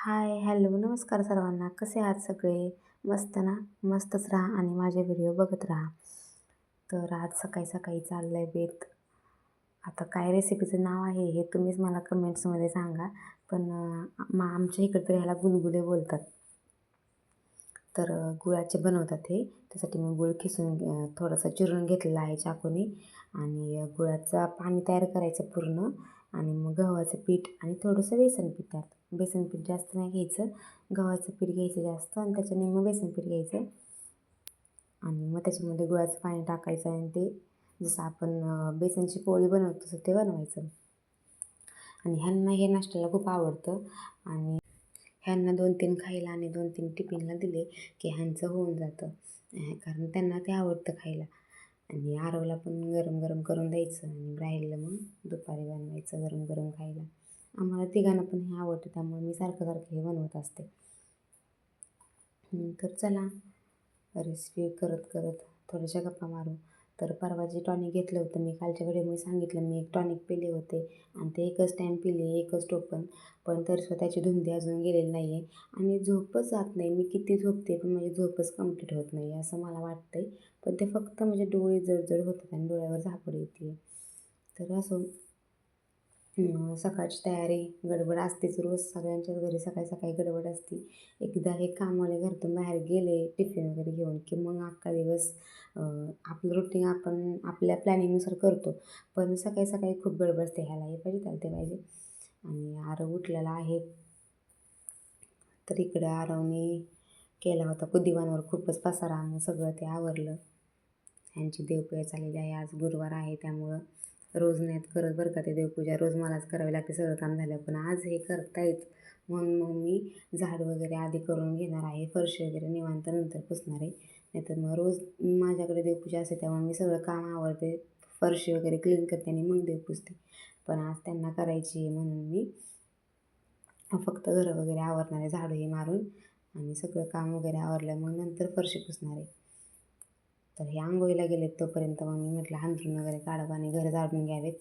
Hi hello नमस्कार सर्वांना. कसे आहात सगळे? मस्त ना? मस्तच राहा आणि माझे व्हिडिओ बघत राहा. तर आज सकाळी सकाळी चाललं आहे बेत. आता काय रेसिपीचं नाव आहे हे तुम्हीच मला कमेंट्समध्ये सांगा. पण मग आमच्या इकडे तर ह्याला गुलगुले बोलतात. तर गुळाचे बनवतात हे. त्यासाठी मी गुळ खिसून थोडंसं थोडासा चिरून घेतलेला आहे चाकूने. आणि गुळाचं पाणी तयार करायचं पूर्ण. आणि मग गव्हाचं पीठ आणि थोडंसं बेसन पीठ त्यात बेसन पीठ जास्त नाही घ्यायचं. गव्हाचं पीठ घ्यायचं जास्त आणि त्याच्याने मग बेसन पीठ घ्यायचं. आणि मग त्याच्यामध्ये गुळाचं पाणी टाकायचं आणि ते जसं आपण बेसनची पोळी बनवतो तसं ते बनवायचं. आणि ह्यांना हे नाश्त्याला खूप आवडतं. आणि ह्यांना दोन तीन खायला आणि दोन तीन टिफिनला दिले की ह्यांचं होऊन जातं. कारण त्यांना ते आवडतं खायला. आणि आरवला पण गरम गरम करून द्यायचं आणि राहिलेलं मग दुपारी बनवायचं गरम गरम खायला. आम्हाला तिघांना पण हे आवडतं त्यामुळे मी सारखं सारखं हे बनवत असते. तर चला रेसिपी करत करत थोड्याशा गप्पा मारू. तर परवा जे टॉनिक घेतलं होतं मी कालच्या व्हिडिओमध्ये सांगितलं मी एक टॉनिक पिले होते आणि ते एकच टाईम पिले एकच टोपण. पण तर स्वतःची धुंदी अजून गेलेली नाही आहे आणि झोपच जात नाही. मी किती झोपते पण माझी झोपच कंप्लीट होत नाही असं मला वाटतंय. पण ते फक्त म्हणजे डोळे जडजड होतात आणि डोळ्यावर झापड येते. तर असं सकाळची तयारी गडबड असतेच रोज सगळ्यांच्याच घरी सकाळी सकाळी गडबड असते. एकदा हे कामवाले घरातून बाहेर गेले टिफिन वगैरे घेऊन की मग अख्खा दिवस आपलं रुटीन आपण आपल्या प्लॅनिंगनुसार करतो. पण सकाळी सकाळी खूप गडबड असते ह्याला हे पाहिजे त्याला ते पाहिजे. आणि आरव उठलेला आहे. तर इकडं आरवने केला होता कुदिवानवर खूपच पसारा मग सगळं ते आवरलं. ह्यांची देवपूजा चाललेली आहे आज गुरुवार आहे त्यामुळं. रोज नाहीत करत बरं का ते देवपूजा. रोज मलाच करावी लागते सगळं काम झालं पण आज हे करता येत म्हणून मग मी झाड वगैरे आधी करून घेणार आहे फरशी वगैरे निवांत नंतर पुसणार आहे. नाहीतर मग रोज माझ्याकडे देवपूजा असते त्यामुळे मी सगळं काम आवडते फरशी वगैरे क्लीन करते आणि मग देव पुसते पण आज त्यांना करायची आहे म्हणून मी फक्त घरं वगैरे आवरणार आहे झाडू मारून आणि सगळं काम वगैरे आवरलं मग नंतर फरशी पुसणार आहे. तर हे आंघोळीला गेलेत तोपर्यंत मग मी म्हटलं हांतरून वगैरे काढावं आणि घर झाडून घ्यावेत.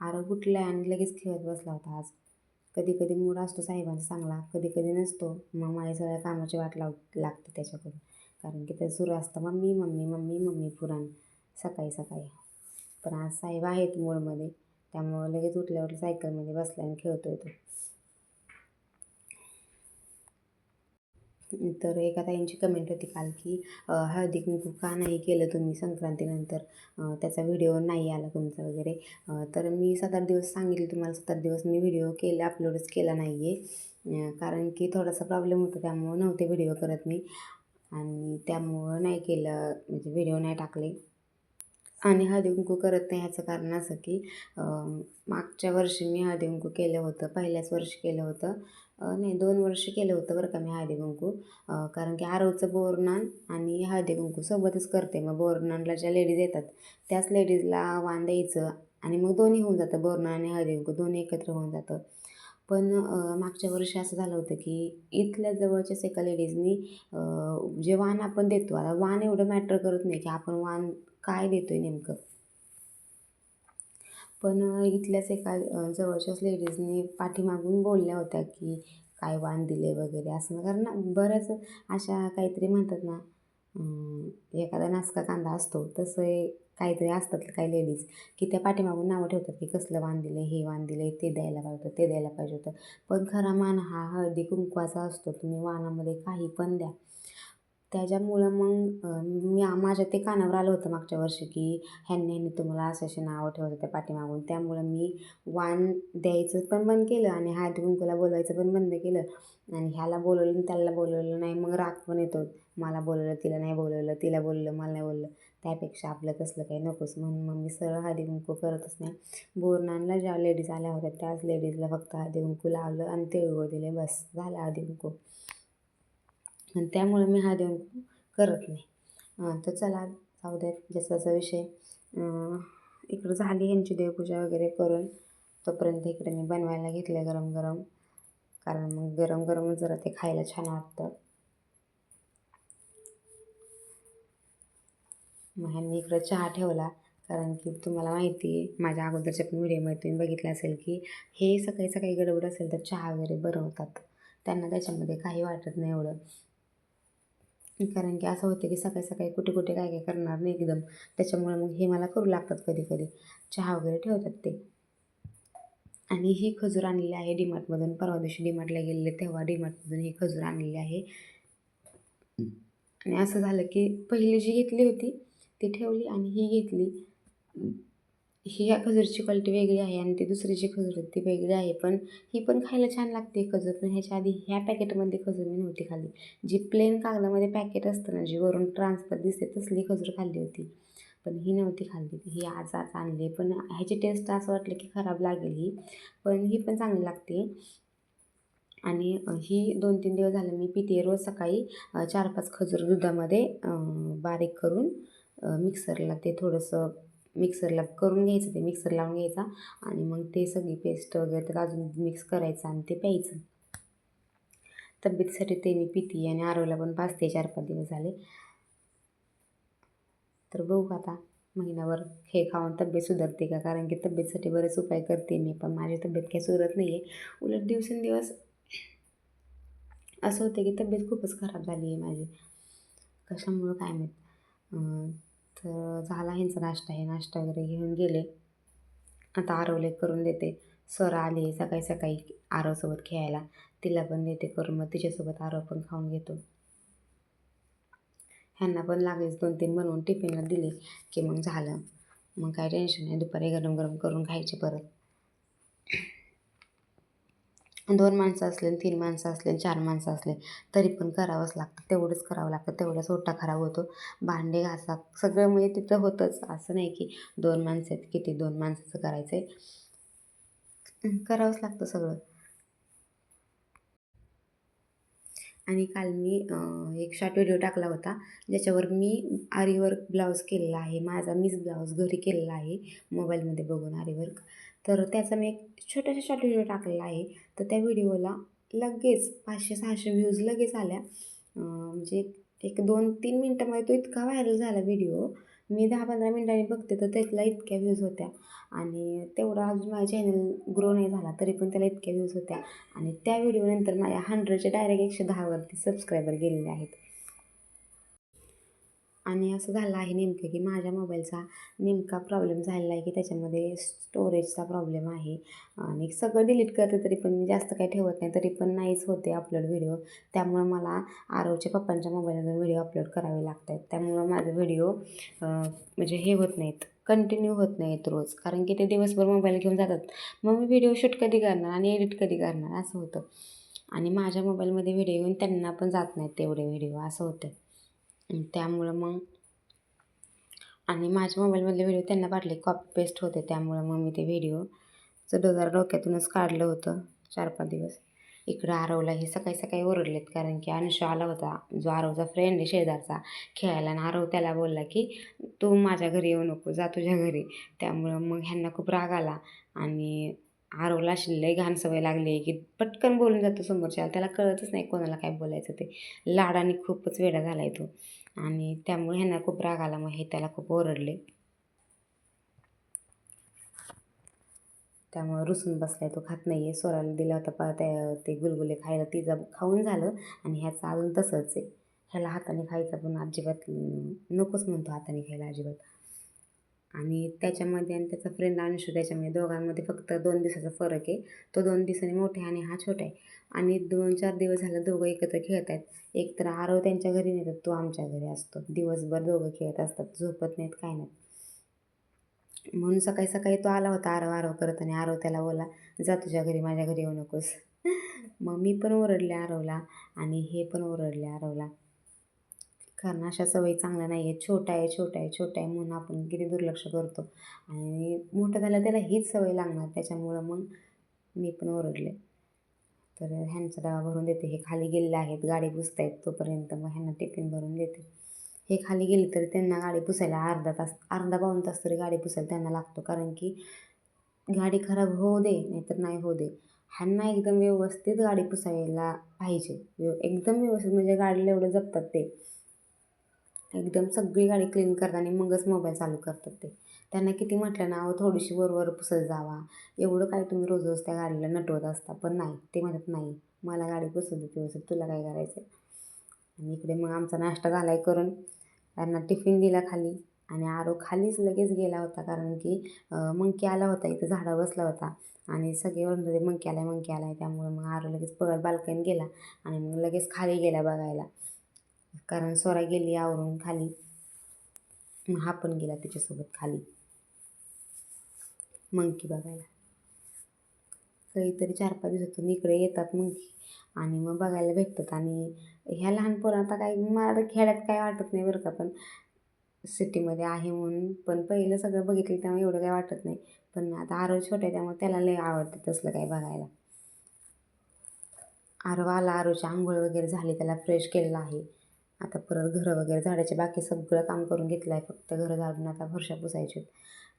आरव आहे आणि लगेच खेळत बसला होता आज. कधी कधी मूड असतो साहेबांचा चांगला कधी कधी नसतो. मग माझ्या सगळ्या कामाची वाट लाव लागते त्याच्याकडून. कारण की ते सुरू असतं मम्मी मम्मी मम्मी मम्मी पुराण सकाळी सकाळी. पण आज साहेब आहेत मूडमध्ये त्यामुळं लगेच उठल्यावर सायकलमध्ये बसला आणि खेळतो तो. तर एका ताईंची कमेंट होती काल की हळदी कुंकू का नाही केलं तुम्ही संक्रांतीनंतर? त्याचा व्हिडिओ नाही आला तुमचा वगैरे. तर मी सात आठ दिवस सांगितले तुम्हाला सात आठ दिवस मी व्हिडिओ केला अपलोडच केला नाही आहे कारण की थोडासा प्रॉब्लेम होता त्यामुळं नव्हते व्हिडिओ करत मी. आणि त्यामुळं नाही केलं म्हणजे व्हिडिओ नाही टाकले. आणि हळदीकुंकू करत नाही ह्याचं कारण असं की मागच्या वर्षी मी हळदीकुंकू केलं होतं पहिल्याच वर्षी केलं होतं. नाही दोन वर्ष केलं होतं बरं का मी हळदीकुंकू कारण की आरवचं बोरनान आणि हळदीकुंकू सोबतच करते. मग बोरनानला ज्या लेडीज येतात त्याच लेडीजला वाण द्यायचं आणि मग दोन्ही होऊन जातं बोरनान आणि हळदीकुंकू दोन्ही एकत्र होऊन जातं. पण मागच्या वर्षी असं झालं होतं की इथल्या जवळच्याच एका लेडीजनी जे वाण आपण देतो आता वाण एवढं मॅटर करत नाही की आपण वाण काय देतो आहे नेमकं? पण इथल्याच एका जवळच्याच लेडीजनी पाठीमागून बोलल्या होत्या की काय वाण दिले वगैरे असं. कारण ना बऱ्याच अशा काहीतरी म्हणतात ना एखादा नासका कांदा असतो तसं काहीतरी असतात काही लेडीज की त्या पाठीमागून नावं ठेवतात की कसलं वाण दिलं हे वाण दिलं ते द्यायला पाहिजे होतं ते द्यायला पाहिजे होतं. पण खरा मान हा हळदी कुंकवाचा असतो तुम्ही वाणामध्ये काही पण द्या. त्याच्यामुळं मग मी माझ्या ते कानावर आलं होतं मागच्या वर्षी की ह्यांनी ह्यांनी तुम्हाला असे असे नावं ठेवत होते पाठीमागून. त्यामुळं मी वाण द्यायचं पण बंद केलं आणि हळदी कुंकूला बोलवायचं पण बंद केलं. आणि ह्याला बोलवलं आणि त्याला बोलवलं नाही मग राग पण येतो. मला बोलवलं तिला नाही बोलवलं तिला बोललं मला नाही बोललं त्यापेक्षा आपलं कसलं काही नकोच म्हणून मग मी सरळ हळदी कुंकू करतच नाही. बोरनानला ज्या लेडीज आल्या होत्या त्याच लेडीजला फक्त हळदी कुंकू लावलं आणि तिळगुळ दिले बस झालं हळदी कुंकू आणि त्यामुळे मी हा देऊन करत नाही. तर चला जाऊ द्यात जसाचा विषय. इकडं झाली यांची देवपूजा वगैरे करून. तोपर्यंत इकडे मी बनवायला घेतलं गरम गरम. कारण मग गरम गरमच जरा ते खायला छान वाटतं. मग ह्यांनी इकडं चहा ठेवला. कारण की तुम्हाला माहिती आहे माझ्या अगोदरच्या पण व्हिडिओमध्ये तुम्ही बघितलं असेल की हे सकाळी सकाळी गडबड असेल तर चहा वगैरे बरं होतात त्यांना त्याच्यामध्ये काही वाटत नाही एवढं. कारण की असं होतं की सकाळी सकाळी कुठे कुठे काय काय करणार नाही एकदम. त्याच्यामुळे मग हे मला करू लागतात कधी कधी. चहा वगैरे ठेवतात ते. आणि ही खजूर आणलेली आहे डीमार्टमधून. परवा दिवशी डीमार्टला गेलेले तेव्हा डीमार्टमधून ही खजूर आणलेली आहे. आणि असं झालं की पहिली जी घेतली होती ती ठेवली आणि ही घेतली. ही ह्या खजूरची क्वालिटी वेगळी आहे आणि ती दुसरीची खजूर होती ती वेगळी आहे. पण ही पण खायला छान लागते खजूर. पण ह्याच्या आधी ह्या पॅकेटमध्ये खजूर मी नव्हती खाल्ली. जी प्लेन कागदामध्ये पॅकेट असतं ना जी वरून ट्रान्सफर दिसते तसली खजूर खाल्ली होती. पण ही नव्हती खाल्ली. ही आज आज आणली पण ह्याची टेस्ट असं वाटलं की खराब लागेल ही. पण ही पण चांगली लागते. आणि ही दोन तीन दिवस झालं मी पिते. रोज सकाळी चार पाच खजूर दुधामध्ये बारीक करून मिक्सरला ते थोडंसं मिक्सरला करून घ्यायचं ते मिक्सर लावून घ्यायचा आणि मग ते सगळी पेस्ट वगैरे त्यात अजून मिक्स करायचं आणि ते प्यायचं. तब्येतीसाठी ते मी पिती आणि आरोला पण पाच ते चार पाच दिवस झाले. तर बघू आता महिनाभर हे खाऊन तब्येत सुधारते का? कारण की तब्येतीसाठी बरेच उपाय करते मी पण माझी तब्येत काही सुधरत नाही आहे उलट दिवसेंदिवस असं होतं की तब्येत खूपच खराब झाली आहे माझी. कशामुळं काय माहीत? तर झाला ह्यांचा नाश्ता हे नाश्ता वगैरे घेऊन गेले. आता आरवले करून देते. सर आले सकाळी सकाळी आरवसोबत खेळायला. तिला पण देते करून मग तिच्यासोबत आरव पण खाऊन घेतो. ह्यांना पण लागलीच दोन तीन बनवून टिफिनला दिले की मग झालं. मग काय टेन्शन नाही दुपारी गरम गरम करून खायचे परत. दोन माणसं असले तीन माणसं असले चार माणसं असले तरी पण करावंच लागतं. तेवढंच करावं लागतं. तेवढाच ओटा खराब होतो. भांडे घासा. सगळं म्हणजे तिथं होतंच. असं नाही की दोन माणसं आहेत किती दोन माणसाचं करायचं आहे करावंच लागतं सगळं. आणि काल मी एक शॉर्ट व्हिडिओ टाकला होता ज्याच्यावर मी आरीवर्क ब्लाऊज केलेला आहे. माझा मीच ब्लाऊज घरी केलेला आहे. मोबाईलमध्ये बघून आरीवर्क तर त्याचा मी एक छोटासा शॉर्ट व्हिडिओ टाकलेला आहे. तर त्या व्हिडिओला लगेच पाचशे सहाशे व्ह्यूज लगेच आल्या. म्हणजे एक दोन तीन मिनटामध्ये तो इतका व्हायरल झाला व्हिडिओ मी दहा पंधरा मिनटांनी बघते तर त्यातला इतक्या व्ह्यूज होत्या. आणि तेवढा अजून माझ्या चॅनल ग्रो नाही झाला तरी पण त्याला इतक्या व्ह्यूज होत्या. आणि त्या व्हिडिओनंतर माझ्या हंड्रेडच्या डायरेक्ट एकशे दहावरती सबस्क्रायबर गेलेले आहेत. आणि असं झालं आहे नेमकं की माझ्या मोबाईलचा नेमका प्रॉब्लेम झालेला आहे की त्याच्यामध्ये स्टोरेजचा प्रॉब्लेम आहे. आणि सगळं डिलीट करते तरी पण मी जास्त काही ठेवत नाही तरी पण नाहीच होते अपलोड व्हिडिओ त्यामुळं मला आरवच्या पप्पांच्या मोबाईलमधून व्हिडिओ अपलोड करावे लागतात त्यामुळं माझं व्हिडिओ म्हणजे हे होत नाहीत. कंटिन्यू होत नाहीत रोज. कारण की ते दिवसभर मोबाईल घेऊन जातात. मग मी व्हिडिओ शूट कधी करणार आणि एडिट कधी करणार? असं होतं. आणि माझ्या मोबाईलमध्ये व्हिडिओ घेऊन त्यांना पण जात नाहीत तेवढे व्हिडिओ असं होतं. त्यामुळं मग आणि माझ्या मोबाईलमधले व्हिडिओ त्यांना पाठले कॉपी पेस्ट होते त्यामुळं मग मी ते व्हिडिओचं डोजार डोक्यातूनच काढलं होतं चार पाच दिवस. इकडं आरवला हे सकाळी सकाळी ओरडलेत कारण की अनुषा आला होता जो आरवचा फ्रेंड आहे शेजारचा खेळायला. आणि आरव त्याला बोलला की तू माझ्या घरी येऊ नको जा तुझ्या घरी. त्यामुळं मग ह्यांना खूप राग आला. आणि आरवला अशी लई घाण सवय लागली की पटकन बोलून जातो समोरच्या त्याला कळतच नाही कोणाला काय बोलायचं ते. लाडाने खूपच वेडा झाला आहे तो. आणि त्यामुळे ह्यांना खूप राग आला मग हे त्याला खूप ओरडले. त्यामुळे रुसून बसलाय तो खात नाही आहे स्वराला दिला होता पा त्या ते गुलगुले खायला. तिचं खाऊन झालं आणि ह्याचं अजून तसंच आहे. ह्याला हाताने खायचं पण अजिबात नकोच म्हणतो हाताने खायला अजिबात. आणि त्याच्यामध्ये आणि त्याचा फ्रेंड अनुषू त्याच्यामध्ये दोघांमध्ये फक्त दोन दिवसाचा फरक आहे. तो दोन दिवसांनी मोठा आहे आणि हा छोटा आहे. आणि दोन चार दिवस झालं दोघं एकत्र खेळत आहेत. एक तर आरव त्यांच्या घरी नेतात तो आमच्या घरी असतो. दिवसभर दोघं खेळत असतात झोपत नाहीत काय नाहीत. म्हणून सकाळी सकाळी तो आला होता आरव आरव करत आणि आरव त्याला बोला जा तुझ्या घरी माझ्या घरी येऊ नकोस. मग मी पण ओरडले आरवला आणि हे पण ओरडले आरवला. कारण अशा सवयी चांगल्या नाही आहेत छोटा आहे छोटा आहे छोटा आहे म्हणून आपण किती दुर्लक्ष करतो. आणि मोठं झालं त्याला हीच सवय लागणार. त्याच्यामुळं मग मी पण ओरडले. तर ह्यांचा डबा भरून देते. हे खाली गेलेले आहेत. गाडी पुसता आहेत तोपर्यंत मग ह्यांना टिफिन भरून देते. हे खाली गेले तरी त्यांना गाडी पुसायला अर्धा तास अर्धा पाऊन तास तरी गाडी पुसायला त्यांना लागतो. कारण की गाडी खराब होऊ दे नाहीतर नाही होऊ दे. ह्यांना एकदम व्यवस्थित गाडी पुसायला पाहिजे. व्यव एकदम व्यवस्थित. म्हणजे गाडीला एवढं जपतात ते. एकदम सगळी गाडी क्लीन करतात आणि मगच मोबाईल चालू करतात ते. त्यांना किती म्हटलं ना अहो थोडीशी वरवर पुसत जावा. एवढं काय तुम्ही रोज रोज त्या गाडीला नटवत असता? पण नाही ते म्हणत नाही मला गाडी पुसू दे व्यवस्थित तुला काय करायचं आणि इकडे मग आमचा नाश्ता झाला आहे करून त्यांना टिफिन दिला खाली. आणि आरो खालीच लगेच गेला होता कारण की मंकी आला होता इथं झाडा बसला होता. आणि सगळे ओरडत होते मंकी आला आहे मंकी आला आहे त्यामुळे मग आरो लगेच पळत बाल्कनीत गेला आणि मग लगेच खाली गेला बघायला. कारण स्वरा गेली आवरून खाली. मग हा पण गेला तिच्यासोबत खाली. मंकी बघायला. काहीतरी चार पाच दिवसातून इकडे येतात मंकी. आणि मग बघायला भेटतात. आणि ह्या लहान पोरं आता काय मला तर खेड्यात काय वाटत नाही बरं का पण सिटीमध्ये आहे म्हणून पण पहिलं सगळं बघितलं त्यामुळे एवढं काय वाटत नाही. पण आता आरव छोटं आहे त्यामुळे त्याला लय आवडतं तसलं काय बघायला. आरव आला आरोची आंघोळ वगैरे झाली त्याला फ्रेश केलेलं आहे. आता परत घरं वगैरे झाडाचे बाकी सगळं काम करून घेतलं आहे फक्त घरं झाडून आता फरशा पुसायचे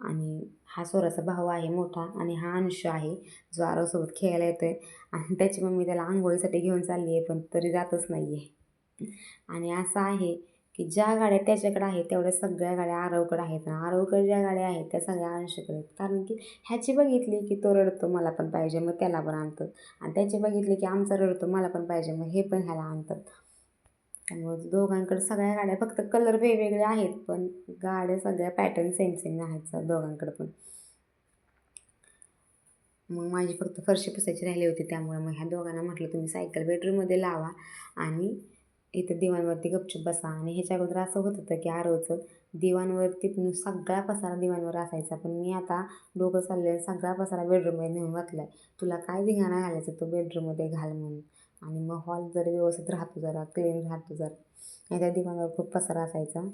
आणि हा सोराचा भाऊ आहे मोठा आणि हा अंश आहे जो आरवसोबत खेळायला येतो आहे आणि त्याची मम्मी त्याला आंघोळीसाठी घेऊन चालली आहे पण तरी जातच नाही आहे आणि असं आहे की ज्या गाड्या त्याच्याकडे आहेत तेवढ्या सगळ्या गाड्या आरवकडे आहेत. आणि आरवकडे ज्या गाड्या आहेत त्या सगळ्या अंशकडे आहेत. कारण की ह्याची बघितली की तो रडतो मला पण पाहिजे मग त्याला पण आणतात. आणि त्याची बघितली की आमचा रडतो मला पण पाहिजे मग हे पण ह्याला आणतात. त्यामुळे दोघांकडे सगळ्या गाड्या फक्त कलर वेगवेगळे आहेत पण गाड्या सगळ्या पॅटर्न सेम सेम आहेत दोघांकडे पण. मग माझी फक्त फरशी पुसायची राहिली होती त्यामुळे मग ह्या दोघांना म्हटलं तुम्ही सायकल बेडरूममध्ये लावा आणि इथं दिवाणवरती गपचूप बसा. आणि ह्याच्या अगोदर असं होत होतं की आरोचं दिवाणवरती सगळा पसारा दिवाणवर असायचा पण मी आता डोकं चालले सगळा पसारा बेडरूममध्ये नेऊन घातला आहे तुला काय धिंगाणा घालायचं तो बेडरूममध्ये घाल म्हणून? आणि मग हॉल जर व्यवस्थित राहतो जरा क्लीन राहतो जरा. नाही त्या दिवाणावर खूप पसारा असायचा.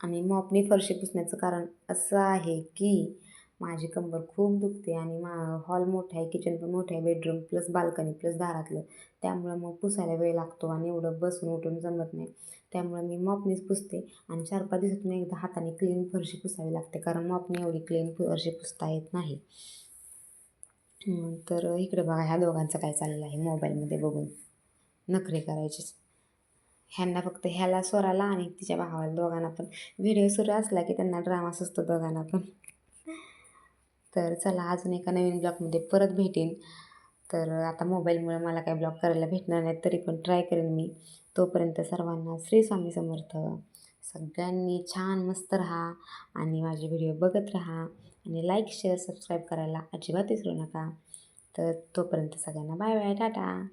आणि मॉपनी फरशी पुसण्याचं कारण असं आहे की माझी कंबर खूप दुखते आणि मा हॉल मोठा आहे किचन पण मोठं आहे बेडरूम प्लस बाल्कनी प्लस दारातलं. त्यामुळं मग पुसायला वेळ लागतो आणि एवढं बसून उठून जमत नाही. त्यामुळं मी मॉपनीच पुसते आणि चार पाच दिवसातून एकदा हाताने क्लीन फरशी पुसावी लागते. कारण मॉपनी एवढी क्लीन फरशी पुसता येत नाही. तर इकडे बघा ह्या दोघांचं काय चाललेलं आहे मोबाईलमध्ये बघून. नखरे करायचेच ह्यांना फक्त ह्याला स्वराला आणि तिच्या भावाला दोघांना पण. व्हिडिओ सुरू असला की त्यांना ड्रामा सुचतो दोघांना पण. तर चला अजून एका नवीन ब्लॉगमध्ये परत भेटेन. तर आता मोबाईलमुळे मला काय ब्लॉग करायला भेटणार नाही तरी पण ट्राय करेन मी. तोपर्यंत सर्वांना श्री स्वामी समर्थ. सगळ्यांनी छान मस्त राहा आणि माझे व्हिडिओ बघत राहा. आणि लाईक शेअर सबस्क्राईब करायला अजिबात विसरू नका. तर तोपर्यंत सगळ्यांना बाय बाय टाटा.